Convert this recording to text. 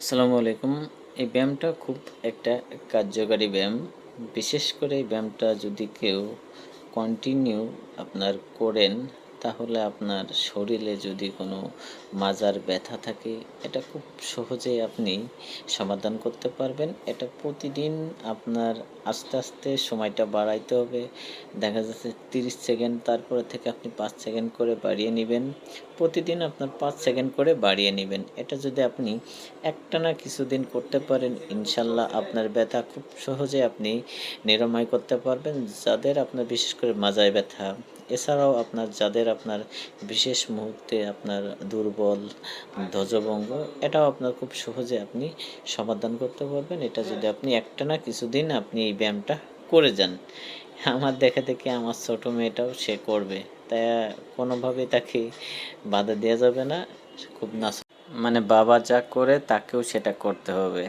আসসালামু আলাইকুম। এই ব্যায়ামটা খুব একটা কার্যকারী ব্যায়াম। বিশেষ করে এই ব্যায়ামটা যদি কেউ কন্টিনিউ আপনার করেন তাহলে আপনার শরীরে যদি কোনো মাজার ব্যথা থাকে, এটা খুব সহজে আপনি সমাধান করতে পারবেন। এটা প্রতিদিন আপনার আস্তে আস্তে সময়টা বাড়াইতে হবে। দেখা যাচ্ছে তিরিশ সেকেন্ড, তারপরে থেকে আপনি পাঁচ সেকেন্ড করে বাড়িয়ে নেবেন। প্রতিদিন আপনার পাঁচ সেকেন্ড করে বাড়িয়ে নেবেন। এটা যদি আপনি একটানা কিছুদিন করতে পারেন, ইনশাল্লাহ আপনার ব্যথা খুব সহজে আপনি নিরাময় করতে পারবেন। যাদের আপনার বিশেষ করে মাজায় ব্যথা এছাড়াও আপনার যাদের আপনার বিশেষ মুহূর্তে আপনার দুর্বল, ধ্বজভঙ্গ, এটাও আপনার খুব সহজে আপনি সমাধান করতে পারবেন। এটা যদি আপনি একটা না কিছুদিন আপনি এই ব্যায়ামটা করে যান, আমার দেখে দেখে আমার ছোটো মেয়েটাও সে করবে। তাই কোনোভাবেই তাকে বাধা দেওয়া যাবে না, খুব নাচ মানে বাবা যা করে তাকেও সেটা করতে হবে।